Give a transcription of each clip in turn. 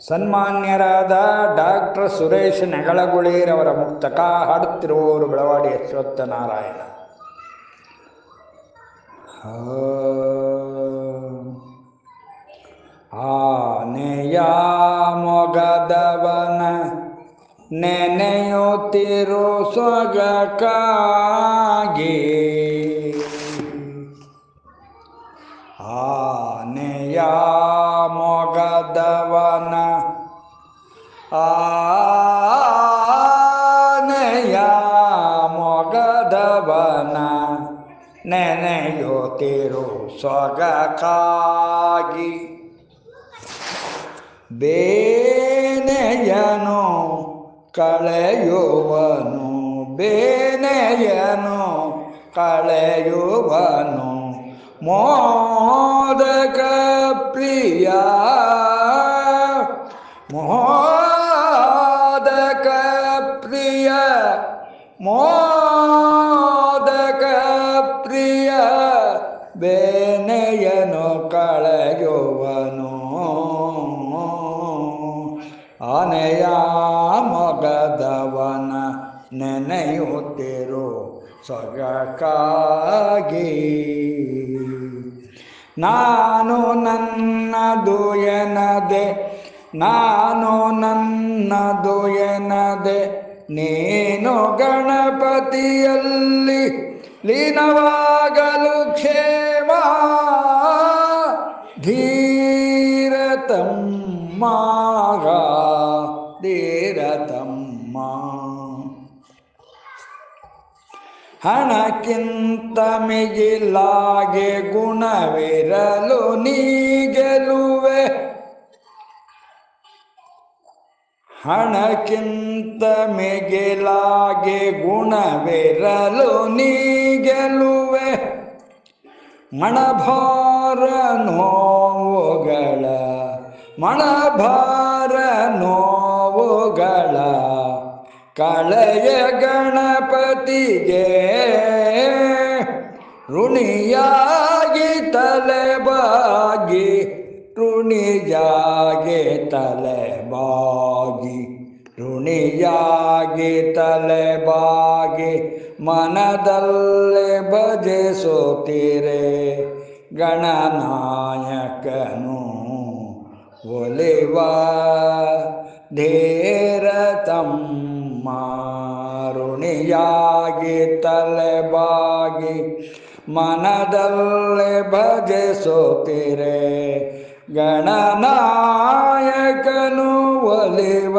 ಸನ್ಮಾನ್ಯರಾದ doctor Suresh ನೆಗಳಗುಳೀರವರ ಮುಕ್ತಕ ಹಾಡುತ್ತಿರುವವರು ಬೆಳವಾಡಿ ಅಶ್ವತ್ಥ ನಾರಾಯಣ. ಆನೆಯ ಮೊಗದವನ ನೆನೆಯುತ್ತಿರು ಸೊಗಕ್ಕಾಗಿ ಮೊಗದವನ ನೆನೆಯುತ್ತಿರು ಸೊಗಕ್ಕಾಗಿ ಬೇನೆಯನು ಕಳೆಯುವನು ಬೇನೆಯನು ಕಳೆಯುವನು ಮೋದಕ ಪ್ರಿಯ ಮೋದಕ ಪ್ರಿಯ, ಮೋದಕ ಪ್ರಿಯ, ಬೇನೆಯನು ಕಳೆಯುವನು. ಆನೆಯ ಮಗದವನ ನೆನೆಯುತ್ತಿರು ಸೊಗಕ್ಕಾಗಿ ನಾನು ನನ್ನದು ಎನದೆ ನಾನು ನನ್ನದು ಎನದೆ ನೀನು ಗಣಪತಿಯಲ್ಲಿ ಲೀನವಾಗಲು ಕ್ಷೇಮ. ಧೀರತಮ್ಮ ಧೀರತಮ್ಮ. ಹಣಕ್ಕಿಂತ ಮಿಗಿಲಾಗೆ ಗುಣವಿರಲು ನೀ ಗೆಲುವೆ ಹಣಕ್ಕಿಂತ ಮೆಗೆಲಾಗೆ ಗುಣವಿರಲು ನೀ ಗೆಲುವೆ ಮಣಭಾರ ನೋವುಗಳ ಮಣಭಾರ ನೋವುಗಳ ಕಳೆಯ ಗಣಪತಿಗೆ ಋಣಿಯಾಗಿ ತಲೆಬಾಗಿ ಋಣಿಯಾಗಿ ತಲೆಬಾಗಿ. ಋಣಿಯಾಗಿ ತಲೆಬಾಗಿ ಮನದಲ್ಲೇ ಭಜಿಸುತ್ತೀರೆ ಗಣನಾಯಕನು ಒಲಿವ ಧೀರ ತಮ್ಮ ಋಣಿಯಾಗಿ ತಲೆಬಾಗಿ ಮನದಲ್ಲೇ ಭಜಿಸುತ್ತೀರೆ ಗಣನಾಯಕನು ಒಲಿವ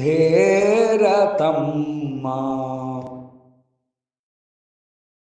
ಧೀರ ತಮ್ಮ